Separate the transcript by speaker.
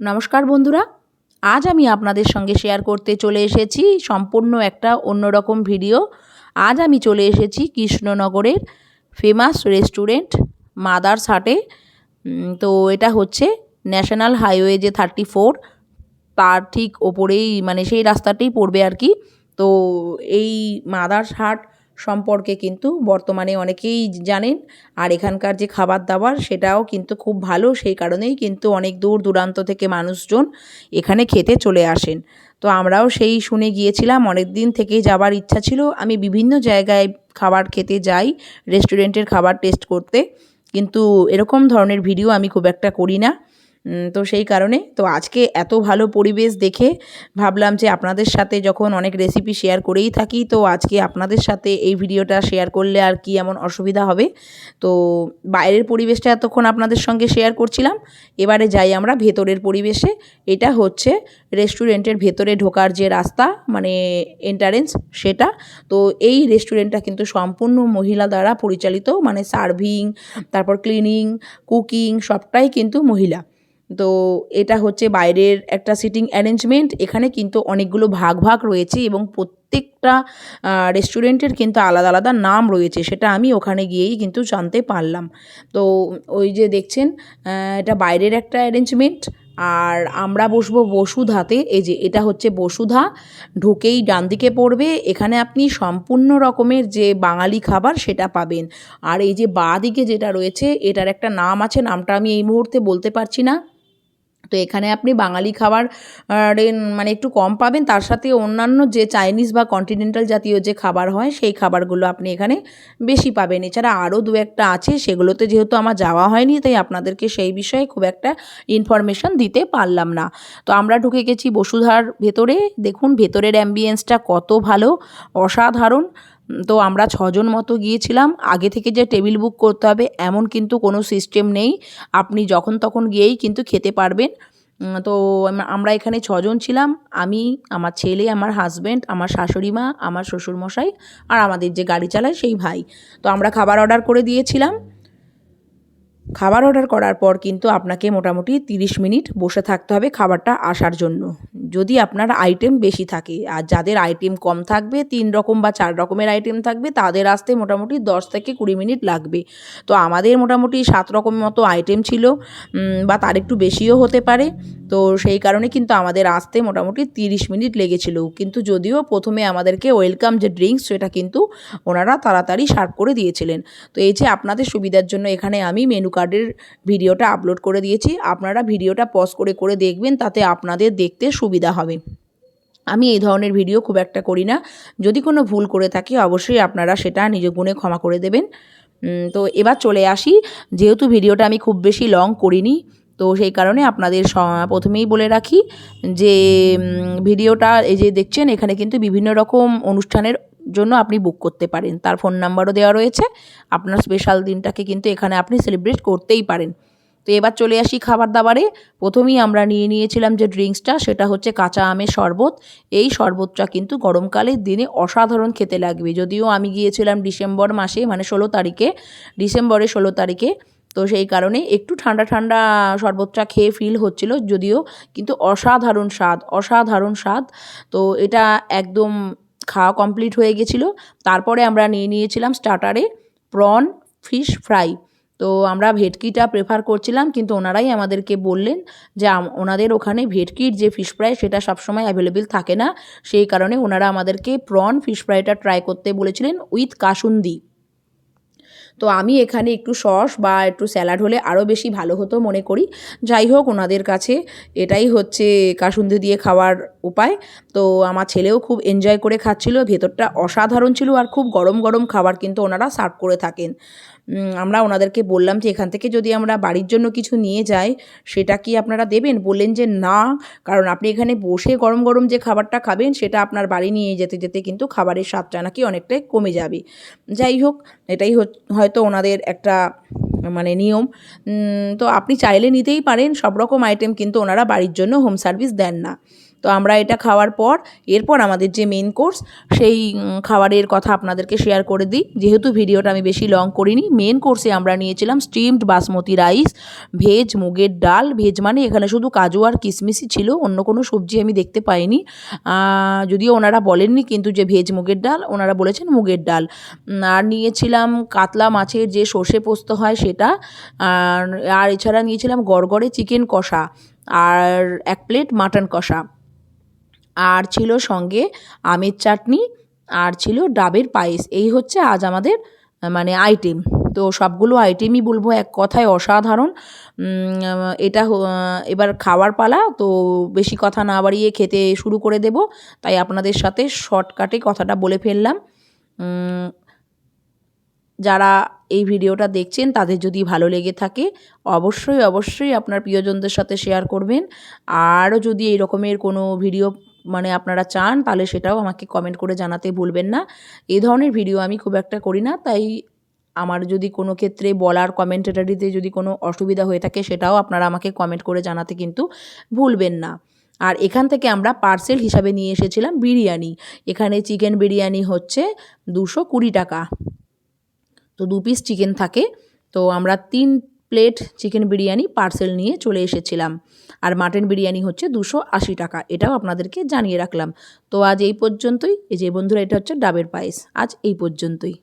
Speaker 1: নমস্কার বন্ধুরা, আজ আমি আপনাদের সঙ্গে শেয়ার করতে চলে এসেছি সম্পূর্ণ একটা অন্যরকম ভিডিও আজ আমি চলে এসেছি কৃষ্ণনগরের ফেমাস রেস্টুরেন্ট মাদার্স হাটে। তো এটা হচ্ছে ন্যাশনাল হাইওয়ে যে থার্টি ফোর তার ঠিক ওপরেই মানে সেই রাস্তাতেই পড়বে আর কি। তো এই মাদার্স হাট সম্পর্কে কিন্তু বর্তমানে অনেকেই জানেন। আর এখানকার যে খাবার দাবার, সেটাও কিন্তু খুব ভালো। সেই কারণেই কিন্তু অনেক দূর দূরান্ত থেকে মানুষজন এখানে খেতে চলে আসেন। তো আমরাও সেই শুনে গিয়েছিলাম। অনেক দিন থেকেই যাবার ইচ্ছা ছিল। আমি বিভিন্ন জায়গায় খাবার খেতে যাই, রেস্টুরেন্টের খাবার টেস্ট করতে। কিন্তু এরকম ধরনের ভিডিও আমি খুব একটা করি না। তো সেই কারণে। তো আজকে এত ভালো পরিবেশ দেখে ভাবলাম যে আপনাদের সাথে যখন অনেক রেসিপি শেয়ার করেই থাকি, তো আজকে আপনাদের সাথে এই ভিডিওটা শেয়ার করলে আর কি এমন অসুবিধা হবে। তো বাইরের পরিবেশটা এতক্ষণ আপনাদের সঙ্গে শেয়ার করছিলাম। এবারে যাই আমরা ভেতরের পরিবেশে। এটা হচ্ছে রেস্টুরেন্টের ভেতরে ঢোকার যে রাস্তা মানে এন্টারেন্স সেটা। তো এই রেস্টুরেন্টটা কিন্তু সম্পূর্ণ মহিলা দ্বারা পরিচালিত মানে সার্ভিং তারপর ক্লিনিং কুকিং সবটাই কিন্তু মহিলা। তো এটা হচ্ছে বাইরের একটা সিটিং অ্যারেঞ্জমেন্ট এখানে কিন্তু অনেকগুলো ভাগ ভাগ রয়েছে এবং প্রত্যেকটা রেস্টুরেন্টের কিন্তু আলাদা আলাদা নাম রয়েছে, সেটা আমি ওখানে গিয়েই কিন্তু জানতে পারলাম। তো ওই যে দেখছেন এটা বাইরের একটা অ্যারেঞ্জমেন্ট আর আমরা বসবো বসুধাতে, এই যে এটা হচ্ছে বসুধা। ঢুকেই ডান দিকে পড়বে, এখানে আপনি সম্পূর্ণ রকমের যে বাঙালি খাবার সেটা পাবেন। আর এই যে বাঁ দিকে যেটা রয়েছে, এটার একটা নাম আছে, নামটা আমি এই মুহূর্তে বলতে পারছি না। তো এখানে আপনি বাঙালি খাবার মানে একটু কম পাবেন। তার সাথে অন্যান্য যে চাইনিজ বা কন্টিনেন্টাল জাতীয় যে খাবার হয়, সেই খাবারগুলো আপনি এখানে বেশি পাবেন। এছাড়া আরও দু একটা আছে, সেগুলোতে যেহেতু আমার যাওয়া হয়নি, তাই আপনাদেরকে সেই বিষয়ে খুব একটা ইনফরমেশন দিতে পারলাম না। তো আমরা ঢুকে গেছি বসুধার ভেতরে। দেখুন, ভেতরের অ্যাম্বিয়েন্সটা কত ভালো, অসাধারণ। তো আমরা ছজন মতো গিয়েছিলাম। আগে থেকে যে টেবিল বুক করতে হবে, এমন কিন্তু কোনো সিস্টেম নেই। আপনি যখন তখন গিয়েই কিন্তু খেতে পারবেন। তো আমরা এখানে ছজন ছিলাম। আমি, আমার ছেলে, আমার হাজব্যান্ড আমার শাশুড়ি মা, আমার শ্বশুরমশাই আর আমাদের যে গাড়ি চালায় সেই ভাই। তো আমরা খাবার অর্ডার করে দিয়েছিলাম। খাবার অর্ডার করার পর কিন্তু আপনাকে মোটামুটি তিরিশ মিনিট বসে থাকতে হবে খাবারটা আসার জন্য। যদি আপনার আইটেম বেশি থাকে, আর যাদের আইটেম কম থাকবে, তিন রকম বা চার রকমের আইটেম থাকবে, তাদের আসতে মোটামুটি দশ থেকে কুড়ি মিনিট লাগবে। তো আমাদের মোটামুটি সাত রকম মতো আইটেম ছিল বা তার একটু বেশিও হতে পারে। তো সেই কারণে কিন্তু আমাদের আসতে মোটামুটি তিরিশ মিনিট লেগেছিল। কিন্তু যদিও প্রথমে আমাদেরকে ওয়েলকাম যে ড্রিঙ্কস সেটা কিন্তু ওনারা তাড়াতাড়ি সার্ভ করে দিয়েছিলেন। তো এই যে আপনাদের সুবিধার জন্য এখানে আমি মেনু কার্ডের ভিডিওটা আপলোড করে দিয়েছি। আপনারা ভিডিওটা পজ করে করে দেখবেন, তাতে আপনাদের দেখতে সুবিধা হবে। আমি এই ধরনের ভিডিও খুব একটা করি না। যদি কোনো ভুল করে থাকি, অবশ্যই আপনারা সেটা নিজ গুণে ক্ষমা করে দেবেন। তো এবার চলে আসি। যেহেতু ভিডিওটা আমি খুব বেশি লং করিনি, তো সেই কারণে আপনাদের প্রথমেই বলে রাখি যে ভিডিওটা এই যে দেখছেন, এখানে কিন্তু বিভিন্ন রকম অনুষ্ঠানের জন্য আপনি বুক করতে পারেন। তার ফোন নাম্বারও দেওয়া রয়েছে। আপনার স্পেশাল দিনটাকে কিন্তু এখানে আপনি সেলিব্রেট করতেই পারেন। তো এবার চলে আসি খাবার দাবারে প্রথমেই আমরা নিয়ে নিয়েছিলাম যে ড্রিঙ্কসটা সেটা হচ্ছে কাঁচা আমের শরবত। এই শরবতটা কিন্তু গরমকালের দিনে অসাধারণ খেতে লাগবে। যদিও আমি গিয়েছিলাম ডিসেম্বর মাসে মানে ষোলো তারিখে, ডিসেম্বরের ষোলো তারিখে। তো সেই কারণে একটু ঠান্ডা ঠান্ডা শরবতটা খেয়ে ফিল হচ্ছিল, যদিও কিন্তু অসাধারণ স্বাদ অসাধারণ স্বাদ। তো এটা একদম খাওয়া কমপ্লিট হয়ে গেছিল। তারপরে আমরা নিয়ে নিয়েছিলাম স্টার্টারে প্রন ফিশ ফ্রাই তো আমরা ভেটকিটা প্রেফার করছিলাম, কিন্তু ওনারাই আমাদেরকে বললেন যে ওনাদের ওখানে ভেটকির যে ফিশ ফ্রাই সেটা সবসময় অ্যাভেলেবেল থাকে না। সেই কারণে ওনারা আমাদেরকে প্রন ফিশ ফ্রাইটা ট্রাই করতে বলেছিলেন উইথ কাসুন্দি। তো আমি এখানে একটু সস বা একটু স্যালাড হলে আরও বেশি ভালো হতো মনে করি। যাই হোক, ওনাদের কাছে এটাই হচ্ছে কাসুন্দি দিয়ে খাওয়ার উপায়। তো আমার ছেলেও খুব এনজয় করে খাচ্ছিল। ভেতরটা অসাধারণ ছিল আর খুব গরম গরম খাবার কিন্তু ওনারা সার্ভ করে থাকেন। আমরা ওনাদেরকে বললাম যে, এখান থেকে যদি আমরা বাড়ির জন্য কিছু নিয়ে যাই, সেটা কি আপনারা দেবেন? বললেন যে, না, কারণ আপনি এখানে বসে গরম গরম যে খাবারটা খাবেন, সেটা আপনার বাড়ি নিয়ে যেতে যেতে কিন্তু খাবারের স্বাদটা নাকি অনেকটাই কমে যাবে। যাই হোক, এটাই হচ- হয়তো ওনাদের একটা মানে নিয়ম। তো আপনি চাইলে নিতেই পারেন সব রকম আইটেম কিন্তু ওনারা বাড়ির জন্য হোম সার্ভিস দেন না। তো আমরা এটা খাওয়ার পর, এরপর আমাদের যে মেন কোর্স সেই খাবারের কথা আপনাদেরকে শেয়ার করে দিই। যেহেতু ভিডিওটা আমি বেশি লং করিনি মেন কোর্সে আমরা নিয়েছিলাম স্টিমড বাসমতি রাইস ভেজ মুগের ডাল। ভেজ মানে এখানে শুধু কাজু আর কিশমিশই ছিল, অন্য কোনো সবজি আমি দেখতে পাইনি। যদিও ওনারা বলেননি কিন্তু যে ভেজ মুগের ডাল, ওনারা বলেছেন মুগের ডাল। আর নিয়েছিলাম কাতলা মাছের যে সর্ষে পোস্ত হয় সেটা, আর এছাড়া নিয়েছিলাম গড়গড়ে চিকেন কষা, আর এক প্লেট মাটন কষা। আর ছিল সঙ্গে আমের চাটনি, আর ছিল ডাবের পায়েস। এই হচ্ছে আজ আমাদের মানে আইটেম তো সবগুলো আইটেমই বলব এক কথায় অসাধারণ। এটা এবার খাওয়ার পালা। তো বেশি কথা না বাড়িয়ে খেতে শুরু করে দেব। তাই আপনাদের সাথে শর্টকাটে কথাটা বলে ফেললাম। যারা এই ভিডিওটা দেখছেন, তাদের যদি ভালো লেগে থাকে, অবশ্যই অবশ্যই আপনার প্রিয়জনদের সাথে শেয়ার করবেন। আরও যদি এই রকমের কোনো ভিডিও মানে আপনারা চান, তাহলে সেটাও আমাকে কমেন্ট করে জানাতে ভুলবেন না। এই ধরনের ভিডিও আমি খুব একটা করি না, তাই আমার যদি কোনো ক্ষেত্রে বলার কমেন্টেটারিতে যদি কোনো অসুবিধা হয়ে থাকে, সেটাও আপনারা আমাকে কমেন্ট করে জানাতে কিন্তু ভুলবেন না। আর এখান থেকে আমরা পার্সেল হিসাবে নিয়ে এসেছিলাম বিরিয়ানি। এখানে চিকেন বিরিয়ানি হচ্ছে দুশো কুড়ি টাকা। তো দু পিস চিকেন থাকে। তো আমরা তিন প্লেট চিকেন বিরিয়ানি পার্সেল নিয়ে চলে এসেছিলাম। আর মাটন বিরিয়ানি হচ্ছে দুশো আশি টাকা, এটাও আপনাদেরকে জানিয়ে রাখলাম। তো আজ এই পর্যন্তই। এই যে বন্ধুরা, এটা হচ্ছে ডাবের পায়েস। আজ এই পর্যন্তই।